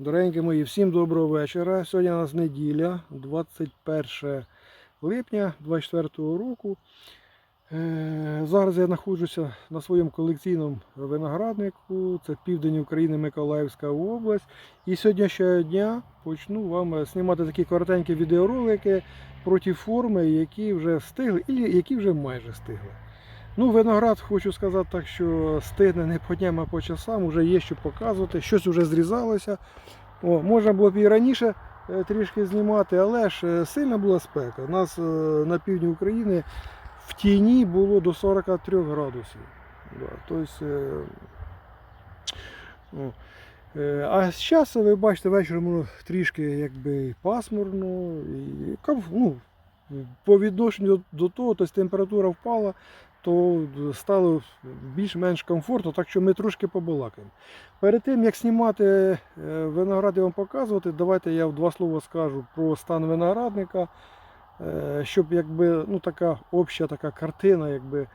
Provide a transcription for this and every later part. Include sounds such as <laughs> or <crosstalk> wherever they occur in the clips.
Дорогенькі мої, всім доброго вечора. Сьогодні у нас неділя, 21 липня 24 року. Е, Зараз я знаходжуся на своєму колекційному винограднику. Це південь України, Миколаївська область. І сьогоднішнього дня почну вам знімати такі коротенькі відеоролики про ті форми, які вже встигли, і які вже майже встигли. Ну, виноград хочу сказати так, що стигне не по дням, а по часам, вже є що показувати, щось вже зрізалося. О, можна було б і раніше е, трішки знімати, але ж е, сильна була спека. У нас е, на півдні України в тіні було до 43 градусів. Тобто, А зараз ви бачите, воно трішки якби пасмурно, і ну, по відношенню до того, тобто температура впала, то стало більш-менш комфортно, так що ми трошки побалакаємо. Перед тим як знімати е, виноград і вам показувати, давайте я в два слова скажу про стан виноградника, е, щоб якби, ну, така обща така картина, якби,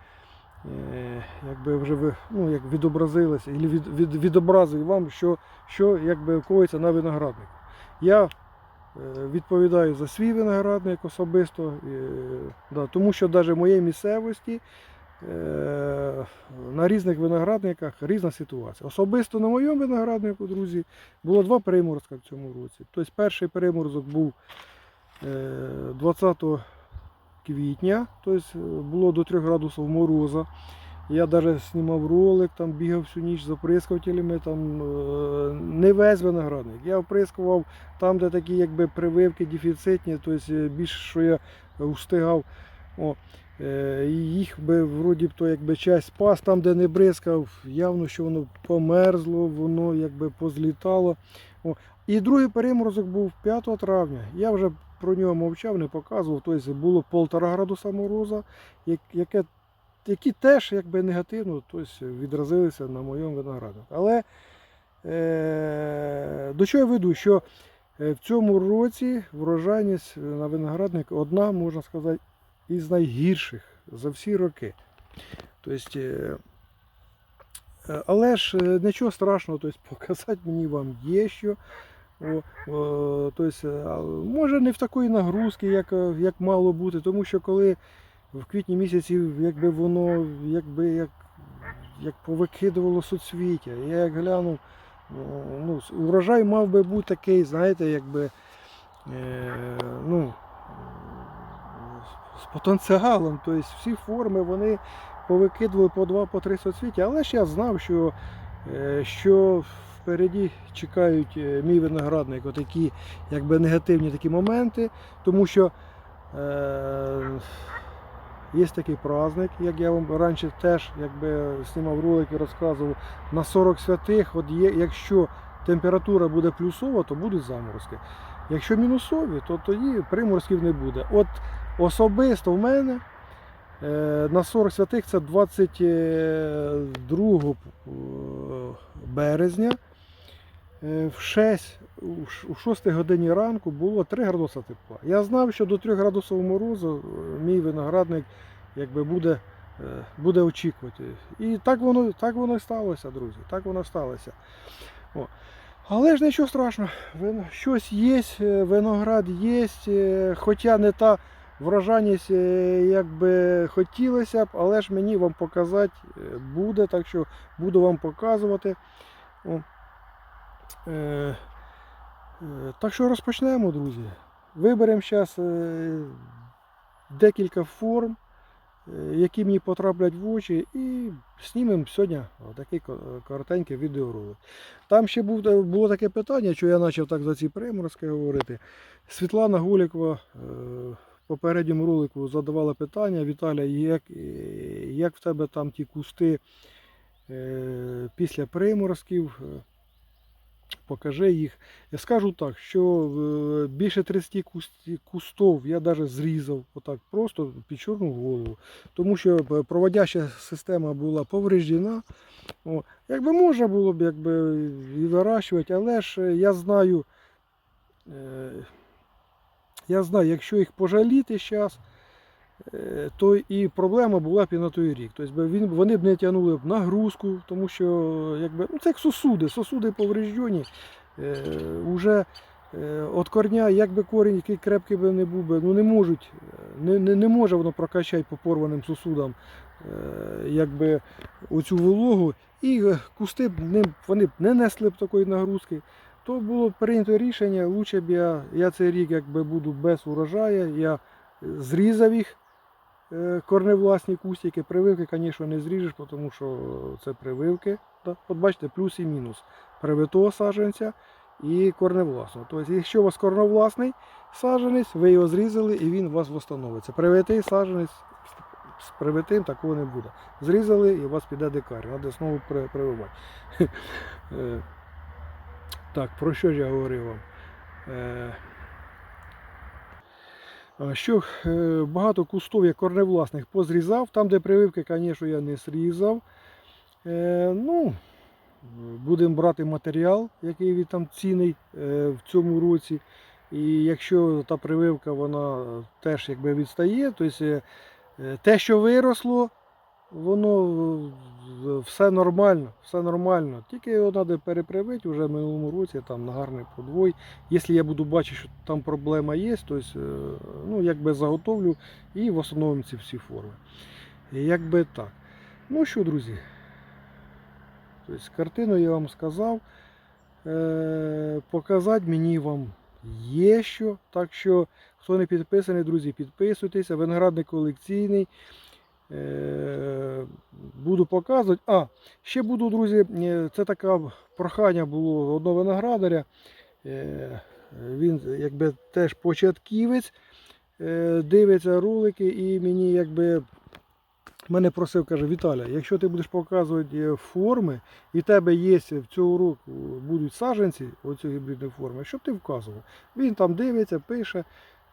е, якби вже ви, ну, як відобразилася, і від, від, відобразив вам, що, що якби коїться на винограднику. Я відповідаю за свій виноградник особисто, тому що навіть в моїй місцевості на різних виноградниках різна ситуація. Особисто на моєму винограднику, друзі, було два приморозка в цьому році. Тобто перший приморозок був е, 20 квітня, тобто було до 3 градусів мороза. Я навіть знімав ролик, там бігав всю ніч з оприскувателями, там е, не весь виноградник. Я оприскував там, де такі якби прививки дефіцитні, тобто більше, що я встигав. О, е, їх би вроді б то якби часть спас, там, де не бризкав, явно, що воно померзло, воно якби позлітало. О. І другий переморозок був 5 травня. Я вже про нього мовчав, не показував. Тобто було 1,5 градуса мороза, яке які теж якби негативно тобто, відразилися на моєму винограднику. Але е, до чого я веду, що е, в цьому році врожайність на виноградник одна, можна сказати, із найгірших за всі роки. Тобто, е, е, але ж е, нічого страшного, тобто, <laughs> показати мені вам є що. Тобто, може не в такої нагрузки, як, як мало бути, тому що коли в квітні місяці, якби воно якби як, як повикидувало суцвіття. Я як глянув, ну, урожай мав би бути такий, знаєте, якби е, ну, з потенціалом. Тобто всі форми вони повикидували по два, по три соцвіття, але ж я знав, що, е, що впереді чекають е, мій виноградник отакі якби негативні такі моменти, тому що. Е, Є такий праздник, як я вам раніше теж якби знімав ролики, розказував, на 40 святих, от є, якщо температура буде плюсова, то будуть заморозки. Якщо мінусові, то тоді приморозків не буде. От особисто в мене е, на 40 святих це 22 березня е, в 6, у 6 годині ранку було 3 градуса тепла. Я знав, що до 3 градусів морозу е, мій виноградник якби буде, е, буде очікувати. І так воно, так воно і сталося, друзі. Так воно сталося. О. Але ж нічого страшного, щось є, е, виноград є, е, хоча не та врожайність, е, як би хотілося б, але ж мені вам показати е, буде, так що буду вам показувати. Е, Так що розпочнемо, друзі. Виберемо зараз декілька форм, які мені потраплять в очі, і знімемо сьогодні такий коротенький відеоролик. Там ще було таке питання, що я почав так за ці приморозки говорити. Світлана Гулікова в попередньому ролику задавала питання, Віталя, як, е, як в тебе там ті кусти е, після приморозків? Е, Покажи їх. Я скажу так, що більше 30 кусті- кустов я навіть зрізав, отак просто під чорну голову. Тому що проводяща система була повреждена. Якби можна було б якби, і вирощувати, але ж я знаю, я знаю, якщо їх пожаліти зараз, то і проблема була б і на той рік. Тобто вони б не тягнули б нагрузку, тому що якби, ну, це як сосуди, сосуди повреждені. е, уже е, корня, як би корінь, який крепкий би не був би, ну не можуть, е, не, не, не може воно прокачати по порваним сосудам е, якби оцю вологу, і е, кусти б вони б не несли б такої нагрузки. То було прийнято рішення, лучше б я, я цей рік якби буду без урожаю, я зрізав їх е, корневласні кустики. Прививки, звісно, не зріжеш, тому що це прививки. От бачите, плюс і мінус привитого саджанця і корневласного. Тобто, якщо у вас корневласний саджанець, ви його зрізали і він у вас встановиться. Привитий саджанець з привитим такого не буде. Зрізали і у вас піде дикар. Треба знову прививати. <laughs> Так, про що ж я говорив вам? Е, Що е, багато кустов я корневласних позрізав, там, де прививки, звісно, я не зрізав. Е, ну, будемо брати матеріал, який він там цінний в цьому році. І якщо та прививка вона теж якби відстає, то те, що виросло, воно е, все нормально, все нормально. Тільки його треба перепривити вже в минулому році там на гарний подвой. Якщо я буду бачити, що там проблема є, то е, ну, якби заготовлю і встановимо ці всі форми. Якби так. Ну що, друзі, тобто, картину я вам сказав. Е, показати мені вам є що. Так що, хто не підписаний, друзі, підписуйтеся. Виноградник колекційний. Е, буду показувати. А, ще буду, друзі, е, це таке прохання було одного виноградаря. Е, Він якби теж початківець, дивиться ролики і мені якби мене просив, каже, Віталя, якщо ти будеш показувати форми, і в тебе є в цього року будуть саджанці оцю гібридної форми, щоб ти вказував. Він там дивиться, пише,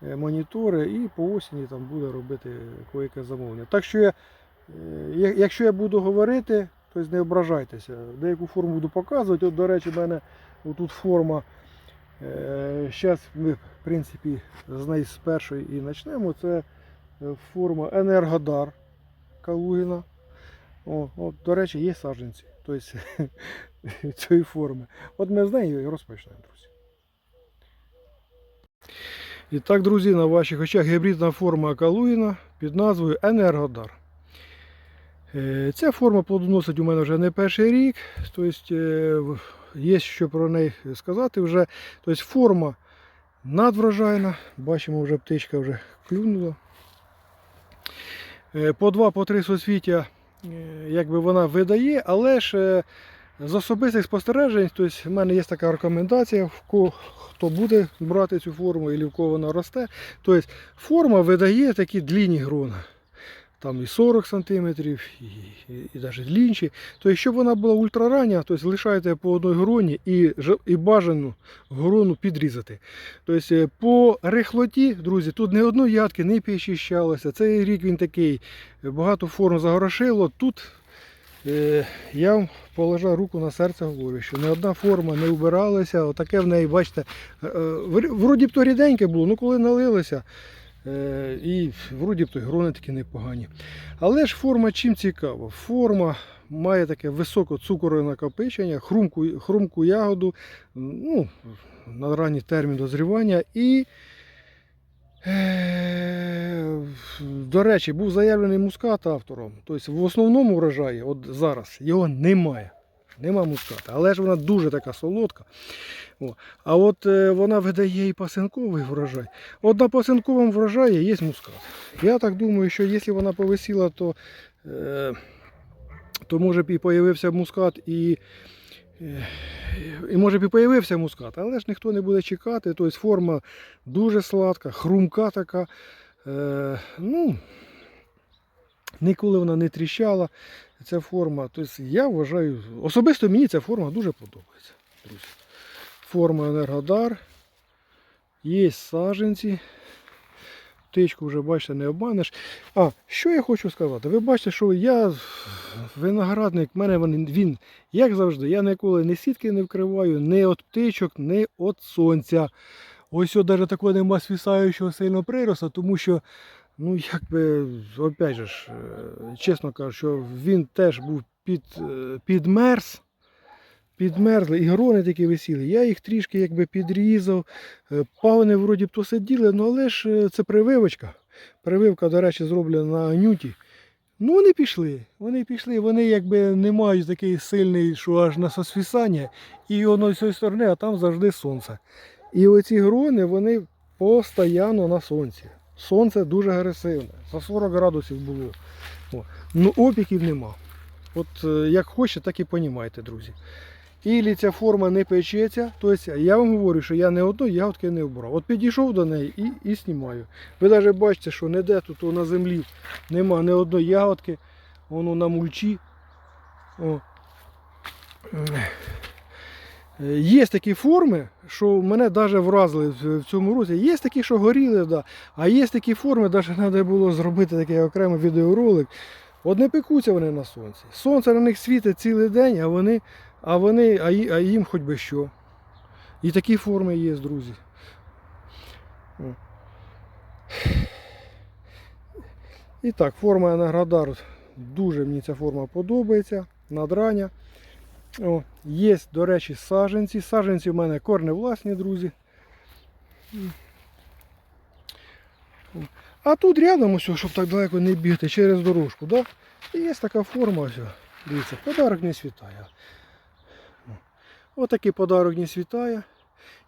е, моніторить і по осені там буде робити яке замовлення. Так що я, е, якщо я буду говорити, то не ображайтеся. Деяку форму буду показувати. От, до речі, в мене тут форма. Зараз ми, в принципі, з неї з першої і почнемо. Це е, форма Енергодар Калугіна. О, от, до речі, є саджанці тобто, <laughs> цієї форми. От ми з нею розпочнемо, друзі. І так, друзі, на ваших очах гібридна форма Калугіна під назвою Енергодар. Е, Ця форма плодоносить у мене вже не перший рік. Тобто, е, є що про неї сказати вже. Тобто, форма надврожайна. Бачимо, вже птичка вже клюнула. Е, По два, по три соцвіття якби вона видає, але ж з особистих спостережень, тобто в мене є така рекомендація, в кого хто буде брати цю форму і в кого вона росте. Тобто форма видає такі длінні грона. Там і 40 см, і, і, і навіть длінші. Тобто, щоб вона була ультрарання, тобто лишаєте по одній гроні і, і бажану грону підрізати. Тобто по рихлоті, друзі, тут не одної ядки не підчищалося. Цей рік він такий, багато форм загорошило. Тут я вам положа руку на серце, говорю, що не одна форма не вбиралася. Отаке в неї, бачите, е, е, вр- вроді б то ріденьке було, ну коли налилося. Е, І вроді б то грони такі непогані. Але ж форма чим цікава? Форма має таке високе цукрове накопичення, хрумку, хрумку ягоду, ну, на ранній термін дозрівання. І, е, до речі, був заявлений мускат автором. Тобто в основному врожаї, от зараз, його немає. Нема муската, але ж вона дуже така солодка. О. А от е, вона видає і пасинковий врожай. От на пасинковому врожаї є мускат. Я так думаю, що якщо вона повисіла, то, е, то може б і появився мускат і. І може б і появився мускат, але ж ніхто не буде чекати. Тобто форма дуже сладка, хрумка така. Е, ну, ніколи вона не тріщала. Ця форма. Тобто я вважаю, особисто мені ця форма дуже подобається. Друзі. Форма Енергодар. Є саженці. Птичку вже бачите, не обманеш. А, що я хочу сказати? Ви бачите, що я виноградник, в мене він, він, як завжди, я ніколи ні сітки не вкриваю, ні від птичок, ні від сонця. Ось от навіть такого нема свісаючого сильно приросту, тому що, ну якби, опять же, е, чесно кажу, що він теж був під, е, підмерз. Підмерзли, і грони такі висіли. Я їх трішки якби підрізав. Е, Пагони вроді б то сиділи, ну але ж е, це прививочка. Прививка, до речі, зроблена на анюті. Ну, вони пішли. Вони пішли, вони якби не мають такий сильний, що аж на сосвісання, і воно з цієї сторони, а там завжди сонце. І оці грони, вони постійно на сонці. Сонце дуже агресивне. За 40 градусів було. Ну, опіків нема. От е, як хочете, так і понімайте, друзі. Ілі ця форма не печеться, тобто я вам говорю, що я не одної ягодки не обрав. От підійшов до неї і, і знімаю. Ви навіть бачите, що ніде тут на землі нема ні одної ягодки, воно на мульчі. О. Е, Є такі форми, що мене навіть вразили в цьому році. Є такі, що горіли, да. а є такі форми, навіть треба було зробити такий окремий відеоролик. От не пекуться вони на сонці. Сонце на них світить цілий день, а вони, а вони, а, їм хоч би що. І такі форми є, друзі. І так, форма Енергодар. Дуже мені ця форма подобається. Надрання. О, є, до речі, саженці. Саженці в мене корни власні, друзі. А тут рядом, ось, щоб так далеко не бігти, через дорожку. Да? І є така форма. Дивіться, подарок не світає. Ось такий подарок не світає.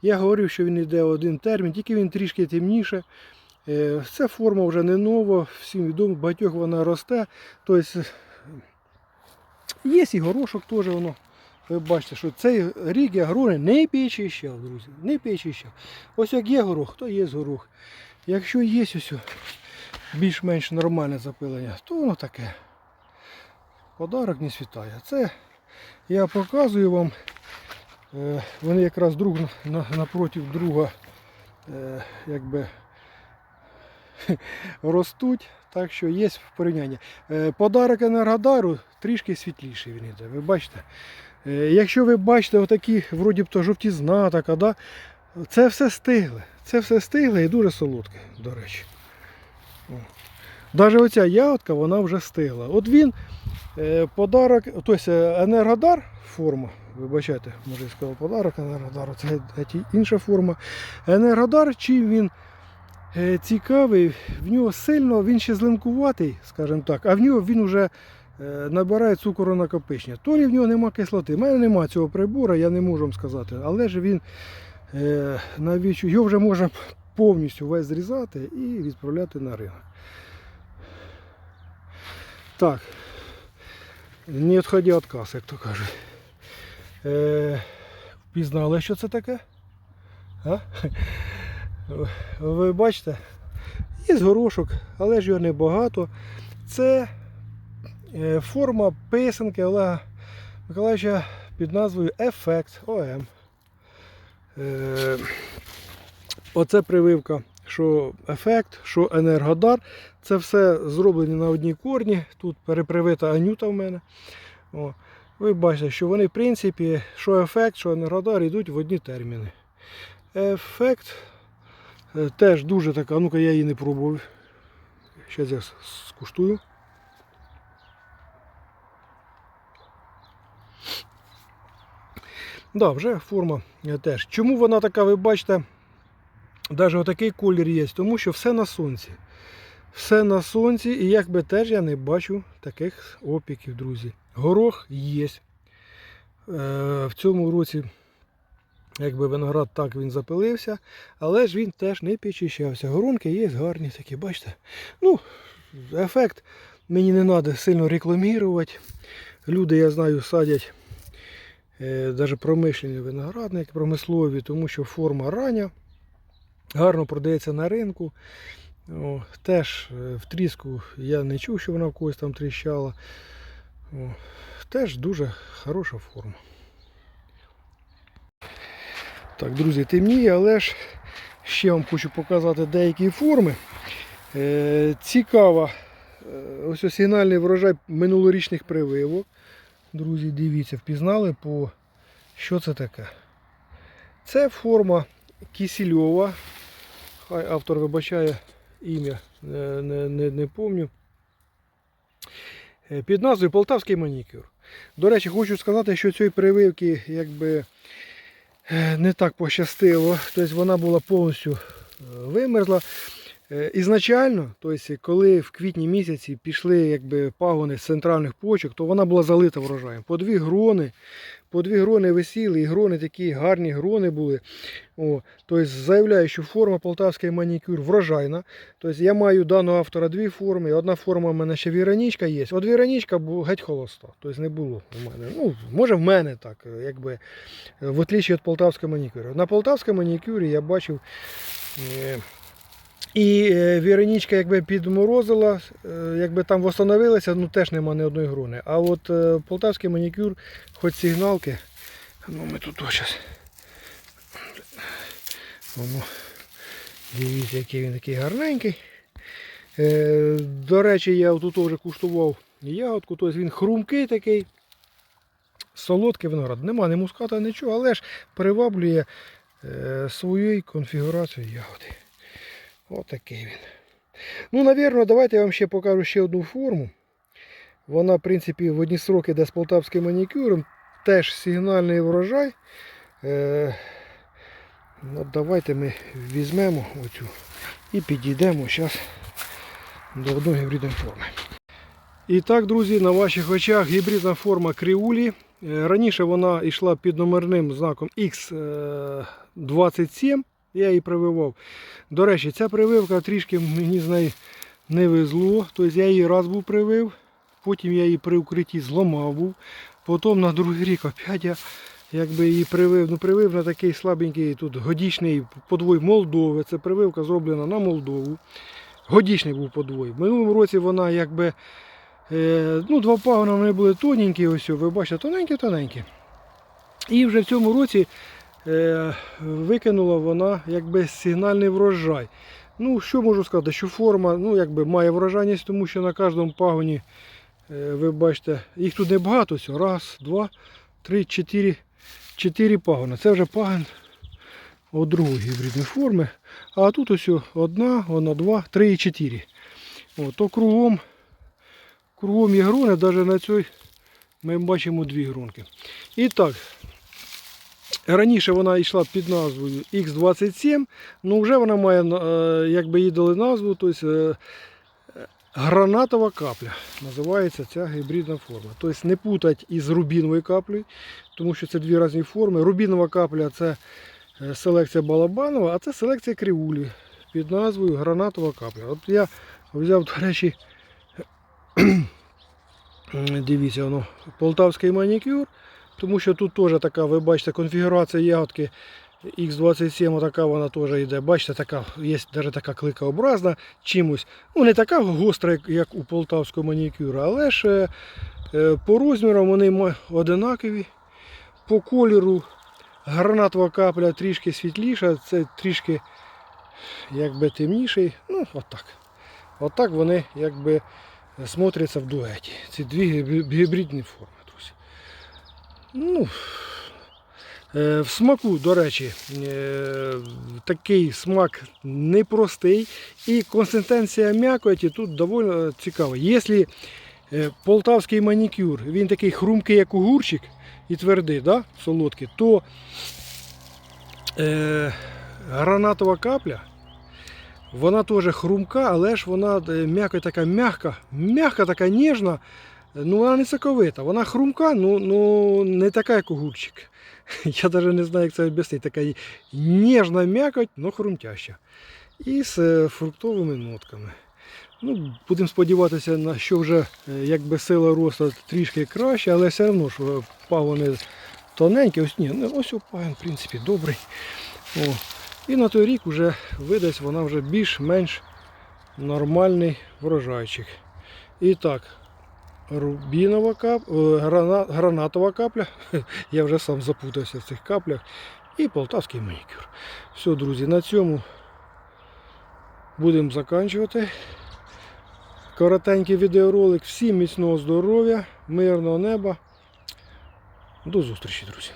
Я говорив, що він йде один термін, тільки він трішки темніше. Е, Ця форма вже не нова, всім відомо, багатьох вона росте. Тобто, є і горошок теж воно. Ви бачите, що цей рік я грони не підчищав, друзі. Не підчищав. Ось як є горох, то є горох. Якщо є ось більш-менш нормальне запилення, то воно таке. Подарок не світає. Це я показую вам. Е, Вони якраз друг на- на- друга е, якби <laughs> ростуть. Так що є порівняння. Е, Подарок Енергодару трішки світліший він іде. Ви бачите? Якщо ви бачите отакі, вроді б то жовтізна, така, да? це все стигле. Це все стигле і дуже солодке, до речі. Навіть оця ягодка, вона вже стигла. От він подарок, тобто енергодар форма. Вибачайте, може я сказав подарок енергодару, це геть інша форма. Енергодар, чим він е, цікавий, в нього сильно, він ще злинкуватий, скажімо так, а в нього він вже е, набирає цукоронакопичення. То лі в нього нема кислоти. У мене немає цього прибору, я не можу вам сказати. Але ж він е, навіщо, його вже можна повністю весь зрізати і відправляти на ринок. Так. Не відходя від каси, як то кажуть. Е, впізнали, що це таке? А? Ви бачите? Є горошок, але ж його небагато. Це е, форма писанки Олега Миколаївича під назвою Ефект ОМ. Е, оце прививка, що ефект, що енергодар. Це все зроблені на одній корні. Тут перепривита анюта в мене. О. Ви бачите, що вони, в принципі, що ефект, що енергодар йдуть в одні терміни. Ефект е, теж дуже така, ну-ка я її не пробував. Зараз я скуштую. Да, вже форма е, теж. Чому вона така, ви бачите, навіть отакий колір є, тому що все на сонці. Все на сонці, і якби теж я не бачу таких опіків, друзі. Горох є. Е, в цьому році, якби виноград так він запилився, але ж він теж не підчищався. Горонки є гарні такі, бачите. Ну, ефект мені не треба сильно рекламувати. Люди, я знаю, садять е, навіть промишлені виноградники, промислові, тому що форма рання, гарно продається на ринку. О, теж е, в тріску я не чув, що вона в когось там тріщала. О, теж дуже хороша форма. Так, друзі, темніє, але ж ще вам хочу показати деякі форми. Е, цікава. е, Ось ось сигнальний врожай минулорічних прививок. Друзі, дивіться, впізнали по що це таке. Це форма кисельова. Хай автор вибачає ім'я, не, не, не, не помню. Е, Під назвою Полтавський манікюр. До речі, хочу сказати, що цієї прививки якби е, не так пощастило. Тобто вона була повністю е, вимерзла. Ізначально, тобто, коли в квітні місяці пішли якби, пагони з центральних почок, то вона була залита врожаєм. По дві грони, по дві грони висіли, і грони такі гарні грони були. О, тобто заявляю, що форма полтавський манікюр врожайна. Тобто я маю даного автора дві форми. Одна форма в мене ще віронічка є. От віронічка геть холоста. Тобто не було в мене. Ну, може в мене так, якби, в отличие від полтавського манікюру. На полтавському манікюрі я бачив. І е, Віронічка якби підморозила, е, якби там встановилася, ну теж нема ні одної грони. А от е, полтавський манікюр, хоч сигналки, ну ми тут зараз. Воно, дивіться, який він такий гарненький. Е, до речі, я тут вже куштував ягодку, тобто він хрумкий такий, солодкий виноград. Нема ні муската, нічого, але ж приваблює е, своєю конфігурацією ягоди. Отакий він. Ну, навірно, давайте я вам ще покажу ще одну форму. Вона, в принципі, в одні сроки де з полтавським манікюром. Теж сигнальний врожай. Е, ну, давайте ми візьмемо оцю і підійдемо зараз до одної гібридної форми. І так, друзі, на ваших очах гібридна форма Кріулі. Е, Раніше вона йшла під номерним знаком X27. Я її прививав. До речі, ця прививка трішки мені з нею не везло. Тобто я її раз був привив, потім я її при укритті зламав був. Потім на другий рік опять я якби її привив. Ну, привив на такий слабенький тут годічний подвой Молдови. Це прививка зроблена на Молдову. Годічний був подвой. В минулому році вона якби. Е, ну, Два пагона вони були тоненькі, ось, ви бачите, тоненькі-тоненькі. І вже в цьому році викинула вона якби сигнальний врожай. Ну, що можу сказати, що форма ну, якби має врожайність, тому що на кожному пагоні, е, ви бачите, їх тут небагато, раз, два, три, чотири, чотири пагона. Це вже пагон от другої гібридної форми. А тут ось одна, вона, два, три і чотири. О, то кругом, кругом є грони, навіть на цій ми бачимо дві гронки. І так, Раніше вона йшла під назвою X27, ну вже вона має, е, якби їй дали назву, тобто е, гранатова капля. Називається ця гібридна форма. Тобто не путать із рубіновою каплею, тому що це дві різні форми. Рубінова капля це е, селекція Балабанова, а це селекція Кривулі під назвою гранатова капля. От я взяв, до речі, <clears throat> дивіться, воно, полтавський манікюр. Тому що тут теж така, ви бачите, конфігурація ягодки X27, така вона теж йде. Бачите, така, є навіть така кликообразна чимось. Ну, не така гостра, як- у полтавського манікюра, але ж е, е, по розмірам вони одинакові. По кольору гранатова капля трішки світліша, це трішки якби темніший. Ну, отак. Отак вони якби смотряться в дуеті. Ці дві гібридні форми. Ну, е, в смаку, до речі, е, такий смак непростий. І консистенція м'якоті тут доволі цікава. Якщо е, полтавський манікюр, він такий хрумкий, як огурчик, і твердий, да? солодкий, то е, гранатова капля, вона теж хрумка, але ж вона м'яка така м'яка, м'яка така ніжна. Ну, вона не соковита, вона хрумка, ну, ну не така, як огурчик. <laughs> Я навіть не знаю, як це об'яснити. Така ніжна м'якоть, але хрумтяща. І з е, фруктовими нотками. Ну, Будемо сподіватися, на що вже е, якби сила росту трішки краще, але все одно е, пагони тоненькі. Ось ні, ну, ось пагон, в принципі, добрий. О. І на той рік вже видасть вона вже більш-менш нормальний врожайчик. І так, рубінова кап... е, грана... гранатова капля. <laughs> Я вже сам запутався в цих каплях. І полтавський манікюр. Все, друзі, на цьому будемо закінчувати. Коротенький відеоролик. Всім міцного здоров'я, мирного неба. До зустрічі, друзі.